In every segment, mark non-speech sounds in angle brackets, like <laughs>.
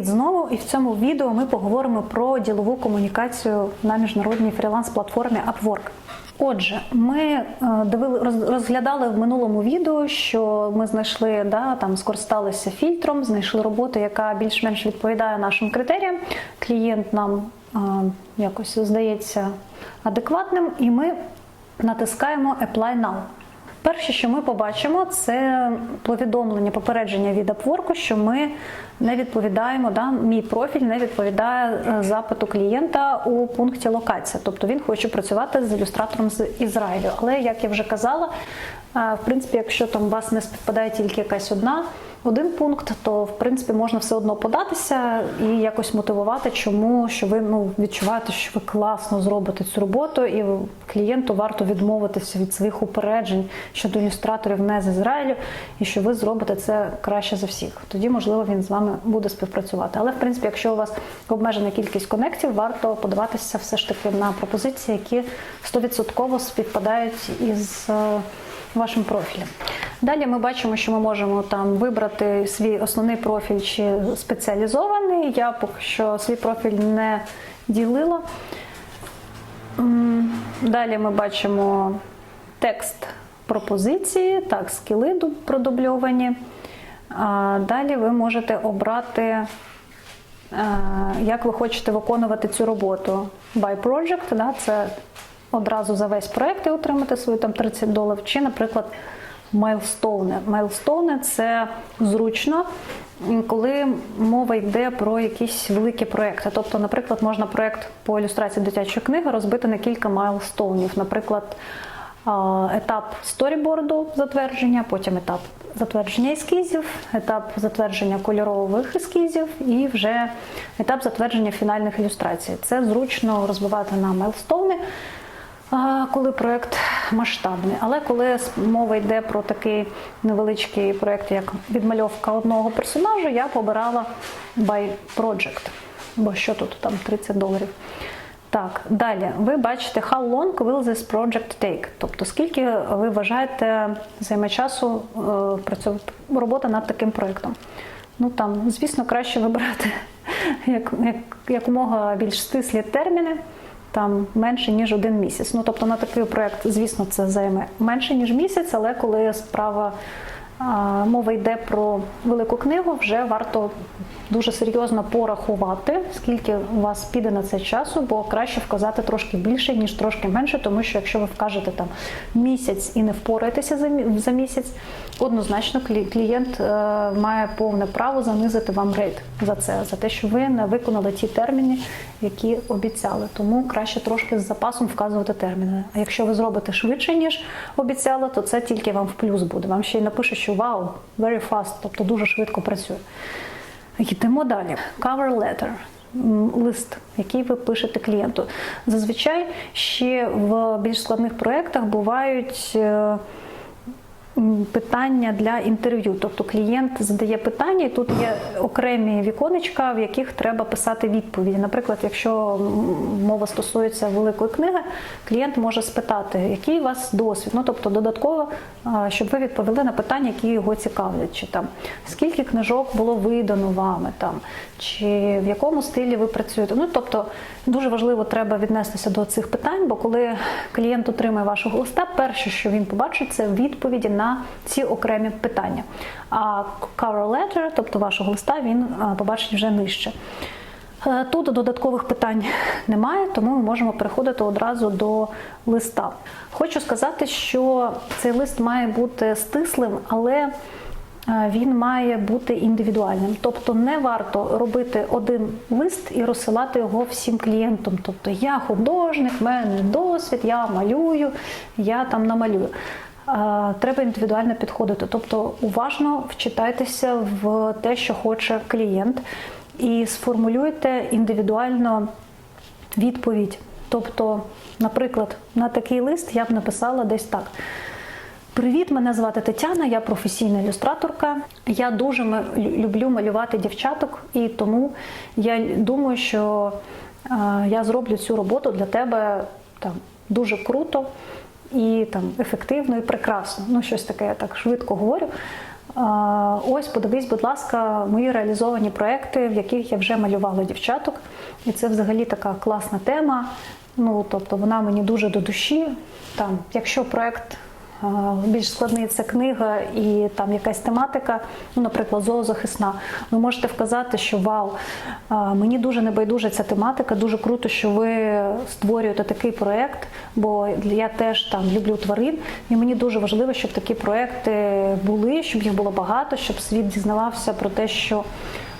Привіт знову! І в цьому відео ми поговоримо про ділову комунікацію на міжнародній фріланс-платформі Upwork. Отже, ми е, дивили, роз- розглядали в минулому відео, що ми знайшли, да, там скористалися фільтром, знайшли роботу, яка більш-менш відповідає нашим критеріям. Клієнт нам е, якось здається адекватним, і ми натискаємо Apply Now. Перше, що ми побачимо, це повідомлення, попередження від Upwork, що ми не відповідаємо, да, мій профіль не відповідає е, запиту клієнта у пункті локація. Тобто він хоче працювати з ілюстратором з Ізраїлю. Але як я вже казала, е, в принципі, якщо там у вас не співпадає тільки якась одна. Один пункт, то в принципі можна все одно податися і якось мотивувати, чому що ви ну відчуваєте, що ви класно зробите цю роботу, і клієнту варто відмовитися від своїх упереджень щодо ілюстраторів не з Ізраїлю, і що ви зробите це краще за всіх. Тоді можливо він з вами буде співпрацювати. Але в принципі, якщо у вас обмежена кількість конектів, варто подаватися все ж таки на пропозиції, які 100% співпадають із. е, вашим профілем. Далі ми бачимо, що ми можемо там вибрати свій основний профіль чи спеціалізований. Я поки що свій профіль не ділила. Далі ми бачимо текст пропозиції, так, скіли продубльовані. Далі ви можете обрати, е, як ви хочете виконувати цю роботу. By project, да, це одразу за весь проект і отримати свої там 30 доларів, чи, наприклад, майлстоуни. Майлстоуни це зручно, коли мова йде про якісь великі проекти. Тобто, наприклад, можна проект по ілюстрації дитячої книги розбити на кілька майлстоунів. Наприклад, етап сторіборду затвердження, потім етап затвердження ескізів, етап затвердження кольорових ескізів і вже етап затвердження фінальних ілюстрацій. Це зручно розбивати на майлстоуни, коли проект масштабний. Але коли мова йде про такий невеличкий проект, як відмальовка одного персонажа, я побирала by project. Бо що тут там 30 доларів. Так, далі ви бачите, how long will this project take? Тобто, скільки ви вважаєте займе часу е, працювати робота над таким проєктом? Ну там, звісно, краще вибирати <laughs> як, як, якомога більш стислі терміни, там менше ніж один місяць. Ну тобто на такий проект, звісно, це займе менше ніж місяць, але коли справа мова йде про велику книгу, вже варто дуже серйозно порахувати, скільки у вас піде на це часу, бо краще вказати трошки більше, ніж трошки менше, тому що якщо ви вкажете там місяць і не впораєтеся за, місяць, однозначно клієнт е, має повне право занизити вам рейт за це, за те, що ви не виконали ті терміни, які обіцяли. Тому краще трошки з запасом вказувати терміни. А якщо ви зробите швидше, ніж обіцяли, то це тільки вам в плюс буде. Вам ще й напише, що вау, very fast, тобто дуже швидко працює. Йдемо далі. Cover letter. Лист, який ви пишете клієнту. Зазвичай ще в більш складних проєктах бувають е, питання для інтерв'ю. Тобто клієнт задає питання, і тут є окремі віконечка, в яких треба писати відповіді. Наприклад, якщо мова стосується великої книги, клієнт може спитати, який у вас досвід. Ну тобто додатково, щоб ви відповіли на питання, які його цікавлять, чи там скільки книжок було видано вами, там чи в якому стилі ви працюєте. Ну тобто дуже важливо треба віднестися до цих питань, бо коли клієнт отримає вашого листа, перше, що він побачить, це відповіді на ці окремі питання. А cover letter, тобто вашого листа, він побачить вже нижче. Е, Тут додаткових питань немає, тому ми можемо переходити одразу до листа. Хочу сказати, що цей лист має бути стислим, але він має бути індивідуальним. Тобто не варто робити один лист і розсилати його всім клієнтам. Тобто я художник, в мене досвід, я малюю, я там намалюю. Е, Треба індивідуально підходити, тобто уважно вчитайтеся в те, що хоче клієнт, і сформулюйте індивідуально відповідь. Тобто, наприклад, на такий лист я б написала десь так. Привіт, мене звати Тетяна, я професійна ілюстраторка. Я дуже люблю малювати дівчаток, і тому я думаю, що я зроблю цю роботу для тебе там дуже круто і там ефективно і прекрасно. Ну, щось таке я так швидко говорю. ось подивись, будь ласка, мої реалізовані проекти, в яких я вже малювала дівчаток. І це взагалі така класна тема. Ну, тобто вона мені дуже до душі. Там, якщо проект більш складний, це книга і там якась тематика, ну, наприклад, зоозахисна, ви можете вказати, що вау, мені дуже небайдужа ця тематика, дуже круто, що ви створюєте такий проект, бо я теж там люблю тварин, і мені дуже важливо, щоб такі проекти були, щоб їх було багато, щоб світ дізнавався про те, що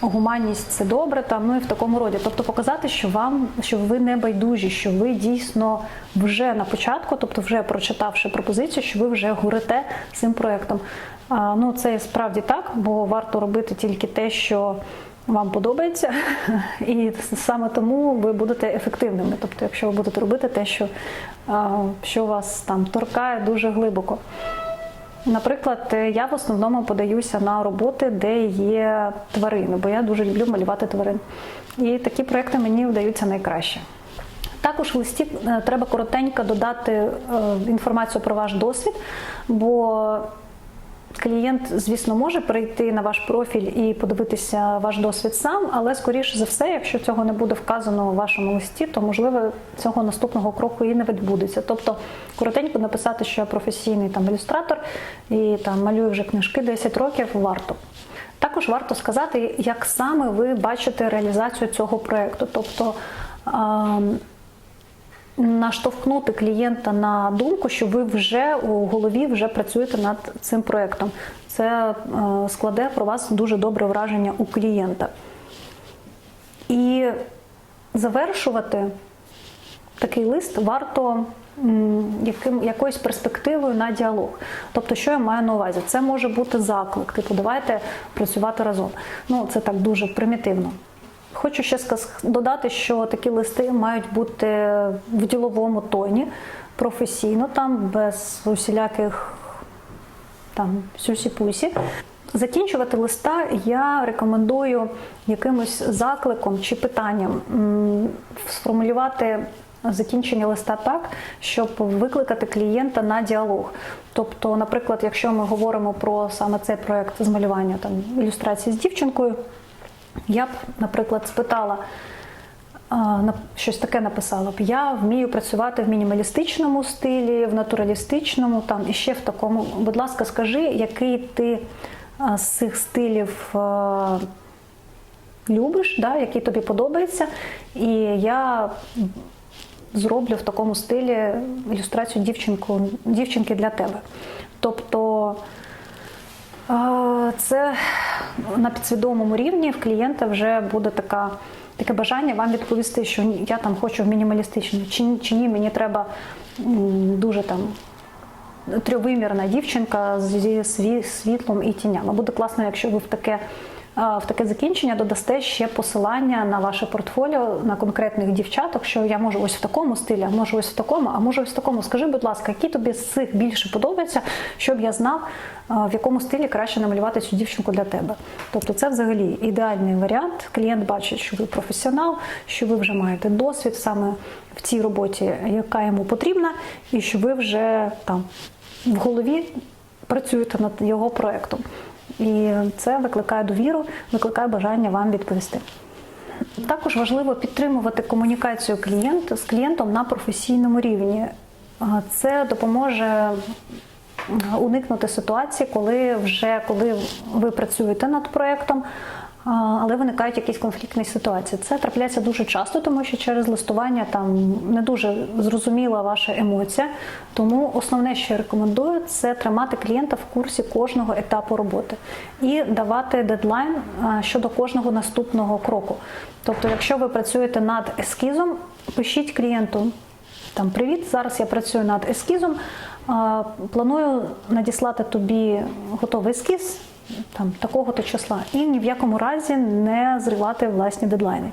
гуманність це добре, там ну і в такому роді. Тобто показати, що вам, що ви не байдужі, що ви дійсно вже на початку, тобто вже прочитавши пропозицію, що ви вже горите цим проектом. А, ну це справді так, бо варто робити тільки те, що. Вам подобається, <laughs> і саме тому ви будете ефективними. Тобто, якщо ви будете робити те, що, що вас там торкає дуже глибоко. Наприклад, е, я в основному подаюся на роботи, де є тварини, бо я дуже люблю малювати тварин. І такі проекти мені вдаються найкраще. Також в листі е, треба коротенько додати е, інформацію про ваш досвід, бо клієнт, звісно, може прийти на ваш профіль і подивитися ваш досвід сам, але скоріше за все, якщо цього не буде вказано у вашому листі, то можливо цього наступного кроку і не відбудеться. Тобто коротенько написати, що я професійний там ілюстратор і там малюю вже книжки 10 років, варто. Також варто сказати, як саме ви бачите реалізацію цього проєкту. Тобто наштовхнути клієнта на думку, що ви вже у голові вже працюєте над цим проєктом. Це е, складе про вас дуже добре враження у клієнта. І завершувати такий лист варто яким, якоюсь перспективою на діалог. Тобто, що я маю на увазі? Це може бути заклик, типу, давайте працювати разом. Ну, це так дуже примітивно. Хочу ще додати, що такі листи мають бути в діловому тоні, професійно, там, без усіляких там сюсі-пусі. Закінчувати листа я рекомендую якимось закликом чи питанням сформулювати закінчення листа так, щоб викликати клієнта на діалог. Тобто, наприклад, якщо ми говоримо про саме цей проект з малювання там ілюстрації з дівчинкою, я б, наприклад, спитала. Щось таке написала б. Я вмію працювати в мінімалістичному стилі, в натуралістичному, там і ще в такому. Будь ласка, скажи, який ти з цих стилів любиш, да, який тобі подобається. І я зроблю в такому стилі ілюстрацію дівчинку, дівчинки для тебе. Тобто Це на підсвідомому рівні в клієнта вже буде така, таке бажання вам відповісти, що я там хочу в мінімалістичну, чи, чи ні, мені треба дуже там трьовимірна дівчинка зі світлом і тінями. Буде класно, якщо ви в таке. В таке закінчення додасте ще посилання на ваше портфоліо на конкретних дівчаток, що я можу ось в такому стилі, а можу ось в такому, а можу ось в такому. Скажи, будь ласка, які тобі з цих більше подобаються, щоб я знав, в якому стилі краще намалювати цю дівчинку для тебе. Тобто, це взагалі ідеальний варіант. Клієнт бачить, що ви професіонал, що ви вже маєте досвід саме в цій роботі, яка йому потрібна, і що ви вже там в голові працюєте над його проектом. І це викликає довіру, викликає бажання вам відповісти. Також важливо підтримувати комунікацію клієнта з клієнтом на професійному рівні. Це допоможе уникнути ситуації, коли вже коли ви працюєте над проектом, а, але виникають якісь конфліктні ситуації. Це трапляється дуже часто, тому що через листування там не дуже зрозуміла ваша емоція. Тому основне, що я рекомендую, це тримати клієнта в курсі кожного етапу роботи і давати дедлайн щодо кожного наступного кроку. Тобто, якщо ви працюєте над ескізом, пишіть клієнту. Там привіт, зараз я працюю над ескізом. Планую надіслати тобі готовий ескіз там такого-то числа, і ні в якому разі не зривати власні дедлайни.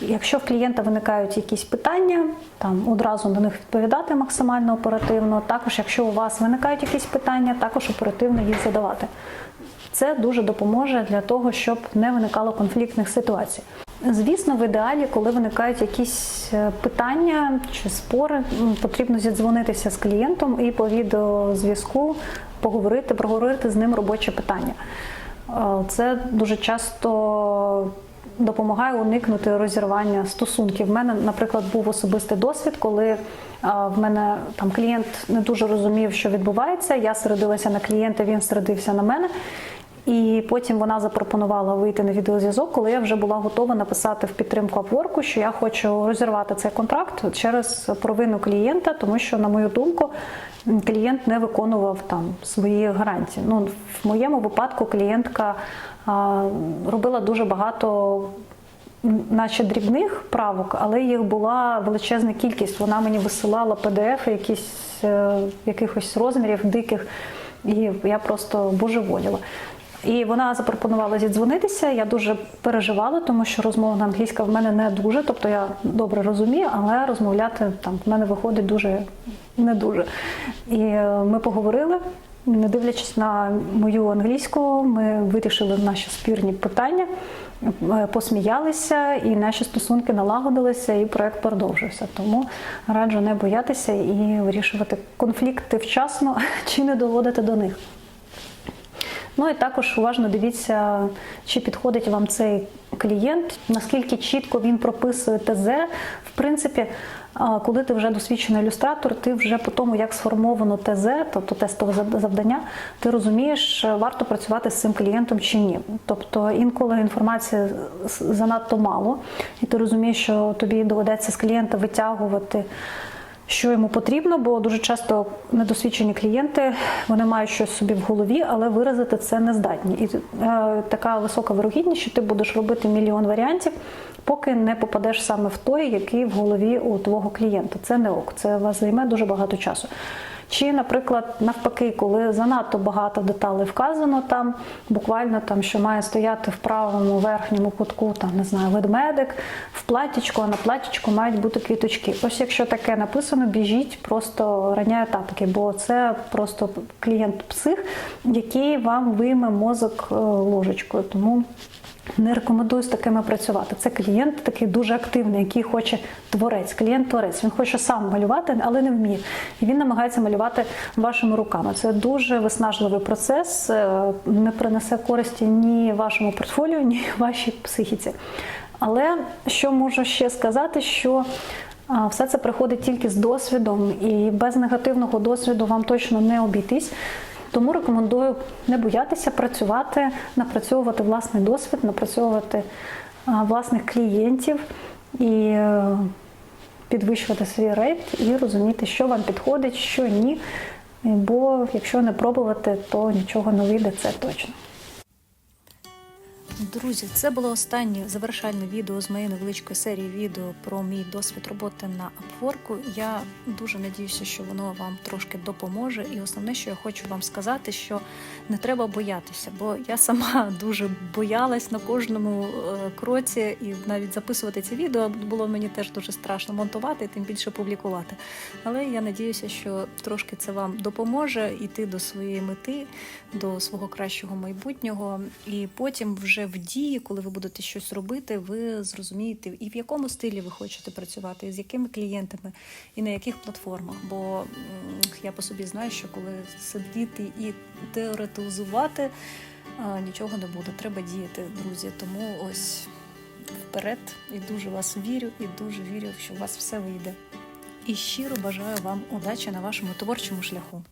Якщо в клієнта виникають якісь питання, там одразу на них відповідати максимально оперативно. Також, якщо у вас виникають якісь питання, також оперативно їх задавати. Це дуже допоможе для того, щоб не виникало конфліктних ситуацій. Звісно, в ідеалі, коли виникають якісь е, питання чи спори, потрібно зідзвонитися з клієнтом і по відеозв'язку поговорити, проговорити з ним робоче питання. Е, Це дуже часто допомагає уникнути розірвання стосунків. У мене, наприклад, був особистий досвід, коли е, в мене там клієнт не дуже розумів, що відбувається. Я середилася на клієнта, він середився на мене. І потім вона запропонувала вийти на відеозв'язок, коли я вже була готова написати в підтримку Upwork, що я хочу розірвати цей контракт через провину клієнта, тому що, на мою думку, клієнт не виконував там свої гарантії. Ну, в моєму випадку клієнтка а, робила дуже багато наче дрібних правок, але їх була величезна кількість. Вона мені висилала PDF якісь е, якихось розмірів диких, і я просто божеволіла. І вона запропонувала зідзвонитися. Я дуже переживала, тому що розмовна англійська в мене не дуже, тобто я добре розумію, але розмовляти там в мене виходить дуже не дуже. І е, ми поговорили. Не дивлячись на мою англійську, ми вирішили наші спірні питання, е, посміялися, і наші стосунки налагодилися, і проект продовжився. Тому раджу не боятися і вирішувати конфлікти вчасно <laughs> чи не доводити до них. Ну і також уважно дивіться, чи підходить вам цей клієнт, наскільки чітко він прописує ТЗ. В принципі, коли ти вже досвідчений ілюстратор, ти вже по тому, як сформовано ТЗ, тобто тестове завдання, ти розумієш, е, варто працювати з цим клієнтом чи ні. Тобто інколи інформації занадто мало, і ти розумієш, що тобі доведеться з клієнта витягувати що йому потрібно, бо дуже часто недосвідчені клієнти вони мають щось собі в голові, але виразити це не здатні. І е, така висока вирогідність, що ти будеш робити мільйон варіантів, поки не попадеш саме в той, який в голові у твого клієнта. Це не ок, це вас займе дуже багато часу. Чи, наприклад, навпаки, коли занадто багато деталей вказано там, буквально там, що має стояти в правому верхньому кутку, там не знаю, ведмедик в платічку, а на платічку мають бути квіточки. Ось якщо таке написано, біжіть, просто раняє тапки, бо це просто клієнт-псих, який вам вийме мозок е, ложечкою. Тому не рекомендую з такими працювати. Це клієнт такий дуже активний, який хоче творець. Клієнт-творець. Він хоче сам малювати, але не вміє. І він намагається малювати вашими руками. Це дуже виснажливий процес, е, не принесе користі ні вашому портфоліо, ні <laughs> вашій психіці. Але що можу ще сказати, що все це приходить тільки з досвідом, і без негативного досвіду вам точно не обійтись. Тому рекомендую не боятися працювати, напрацьовувати власний досвід, напрацьовувати власних клієнтів і е, підвищувати свій рейт і розуміти, що вам підходить, що ні. Бо якщо не пробувати, то нічого не вийде, це точно. Друзі, це було останнє завершальне відео з моєї невеличкої серії відео про мій досвід роботи на Upwork. Я дуже надіюся, що воно вам трошки допоможе. І основне, що я хочу вам сказати, що не треба боятися, бо я сама <laughs> дуже боялась на кожному е, кроці, і навіть записувати ці відео було мені теж дуже страшно монтувати, і тим більше публікувати. Але я надіюся, що трошки це вам допоможе йти до своєї мети, до свого кращого майбутнього, і потім вже в дії, коли ви будете щось робити, ви зрозумієте, і в якому стилі ви хочете працювати, і з якими клієнтами, і на яких платформах. Бо я по собі знаю, що коли сидіти і теоретизувати, нічого не буде. Треба діяти, друзі. Тому ось вперед і дуже вас вірю, і дуже вірю, що у вас все вийде. І щиро бажаю вам удачі на вашому творчому шляху.